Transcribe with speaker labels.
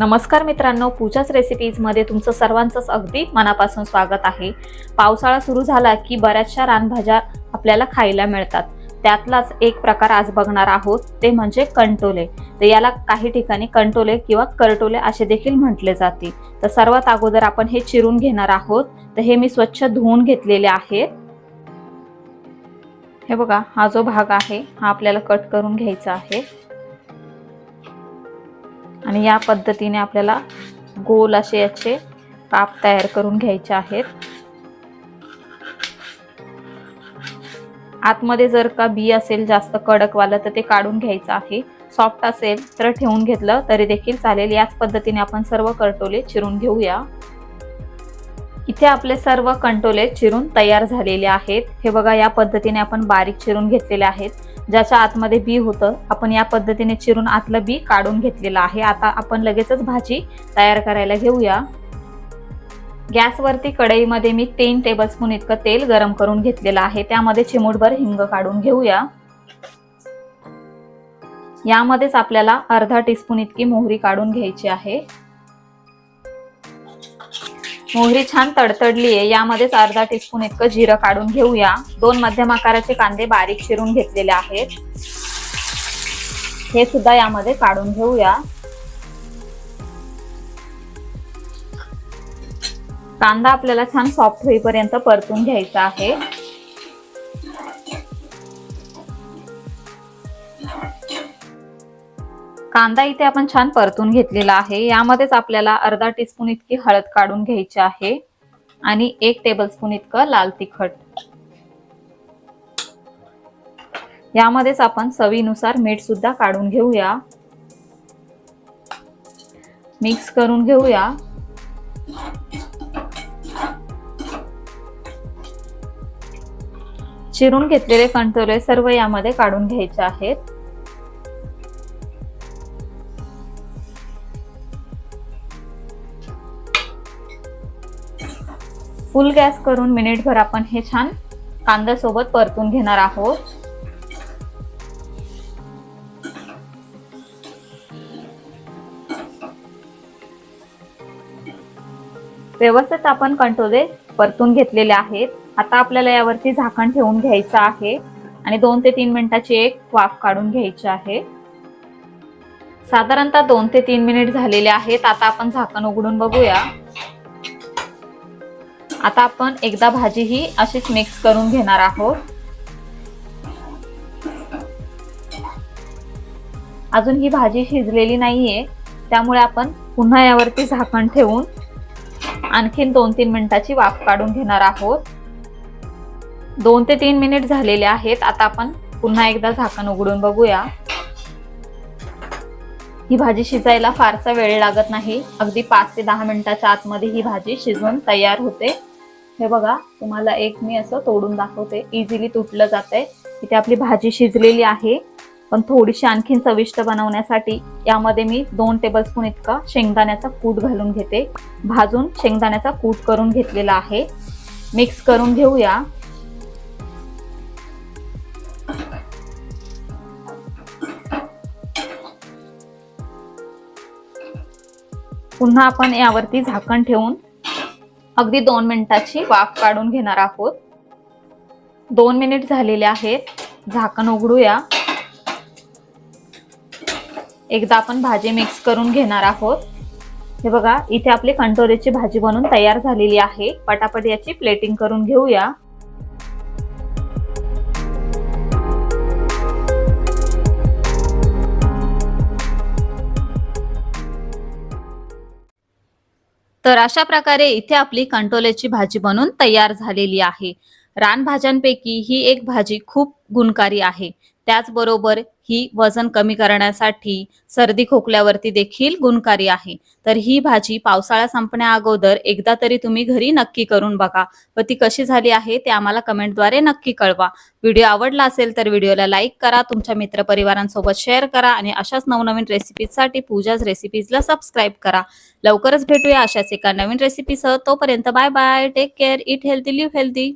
Speaker 1: नमस्कार मित्रांनो पूजाच रेसिपीजमध्ये तुमचं सर्वांचंच अगदी मनापासून स्वागत आहे. पावसाळा सुरू झाला की बऱ्याचशा रानभाज्या आपल्याला खायला मिळतात. त्यातलाच एक प्रकार आज बघणार आहोत ते म्हणजे कंटोले. तर याला काही ठिकाणी कंटोले किंवा करटोले असे देखील म्हटले जाते. तर सर्वात अगोदर आपण हे चिरून घेणार आहोत. तर हे मी स्वच्छ धुवून घेतलेले आहेत. हे बघा हा जो भाग आहे हा आपल्याला कट करून घ्यायचा आहे. आणि या पद्धतीने आपल्याला गोल असे याचे काप तयार करून घ्यायचे आहेत. आतमध्ये जर का बी असेल जास्त कडकवालं तर ते काढून घ्यायचं आहे. सॉफ्ट असेल तर ठेवून घेतलं तरी देखील चालेल. याच पद्धतीने आपण सर्व कंटोले चिरून घेऊया. इथे आपले सर्व कंटोले चिरून तयार झालेले आहेत. हे बघा या पद्धतीने आपण बारीक चिरून घेतलेले आहेत. ज्याच्या आतमध्ये बी होतं आपण या पद्धतीने चिरून आतलं बी काढून घेतलेलं आहे. आता आपण लगेचच भाजी तयार करायला घेऊया. गॅसवरती कढईमध्ये मी तीन टेबलस्पून इतकं तेल गरम करून घेतलेलं आहे. त्यामध्ये चिमूटभर हिंग काढून घेऊया. यामध्येच आपल्याला अर्धा टीस्पून इतकी मोहरी काढून घ्यायची आहे. मोहरी छान तडतडली आहे यामध्येच अर्धा टीस्पून इतकं जिरं काढून घेऊया. दोन मध्यम आकाराचे कांदे बारीक चिरून घेतलेले आहेत. हे सुद्धा यामध्ये काढून घेऊया. कांदा आपल्याला छान सॉफ्ट होईपर्यंत परतून घ्यायचा आहे. कांदा इथे आपण छान परतून घेतलेला आहे. यामध्येच आपल्याला अर्धा टीस्पून इतकी हळद काढून घ्यायची आहे. आणि एक टेबलस्पून इतकं लाल तिखट. यामध्येच आपण चवीनुसार मीठ सुद्धा काढून घेऊया. मिक्स करून घेऊया. चिरून घेतलेले कंटोले सर्व यामध्ये काढून घ्यायचे आहेत. फुल गॅस करून मिनिटभर आपण हे छान कांद्यासोबत परतून घेणार आहोत. व्यवस्थित आपण कंटोले परतून घेतलेले आहेत. आता आपल्याला यावरती झाकण ठेवून घ्यायचं आहे आणि दोन ते तीन मिनिटाची एक वाफ काढून घ्यायची आहे. साधारणतः दोन ते तीन मिनिट झालेले आहेत. आता आपण झाकण उघडून बघूया. आता आपण एकदा भाजी ही अशीच मिक्स करून घेणार आहोत. अजून ही भाजी शिजलेली नाहीये त्यामुळे आपण पुन्हा यावरती झाकण ठेवून आणखीन दोन तीन मिनिटाची वाफ काढून घेणार आहोत. दोन ते तीन मिनिट झालेले आहेत आता आपण पुन्हा एकदा झाकण उघडून बघूया. ही भाजी शिजायला फारसा वेळ लागत नाही अगदी पाच ते दहा मिनिटाच्या आतमध्ये ही भाजी शिजून तयार होते. हे बघा तुम्हाला एक मी असं तोडून दाखवते. इझिली तुटलं जात आहे इथे आपली भाजी शिजलेली आहे. पण थोडीशी आणखीन चविष्ट बनवण्यासाठी यामध्ये मी दोन टेबलस्पून इतका शेंगदाण्याचा कूट घालून घेते. भाजून शेंगदाण्याचा कूट करून घेतलेला आहे. मिक्स करून घेऊया. पुन्हा आपण यावरती झाकण ठेवून अगदी दोन मिनिटाची वाफ काढून घेणार आहोत. दोन मिनिट झालेले आहेत. झाकण उघडूया. एकदा आपण भाजी मिक्स करून घेणार आहोत. हे बघा इथे आपली कंटोरीची भाजी बनून तयार झालेली आहे. पटापट याची प्लेटिंग करून घेऊया. तर अशा प्रकारे इथे आपली कंटोल्याची भाजी बनून तयार झालेली आहे. रानभाज्यांपैकी ही एक भाजी खूप गुणकारी आहे. त्याचबरोबर ही वजन कमी करण्यासाठी सर्दी खोकल्यावरती देखील गुणकारी आहे. तर ही भाजी पावसाळा संपण्या अगोदर एकदा तरी तुम्ही घरी नक्की करून बघा. व ती कशी झाली आहे ते आम्हाला कमेंटद्वारे नक्की कळवा. व्हिडिओ आवडला असेल तर व्हिडिओला लाईक करा तुमच्या मित्रपरिवारांसोबत शेअर करा आणि अशाच नवनवीन रेसिपीजसाठी पूजाच रेसिपीजला सबस्क्राईब करा. लवकरच भेटूया अशाच एका नवीन रेसिपीसह. तोपर्यंत bye bye take care eat healthy live healthy.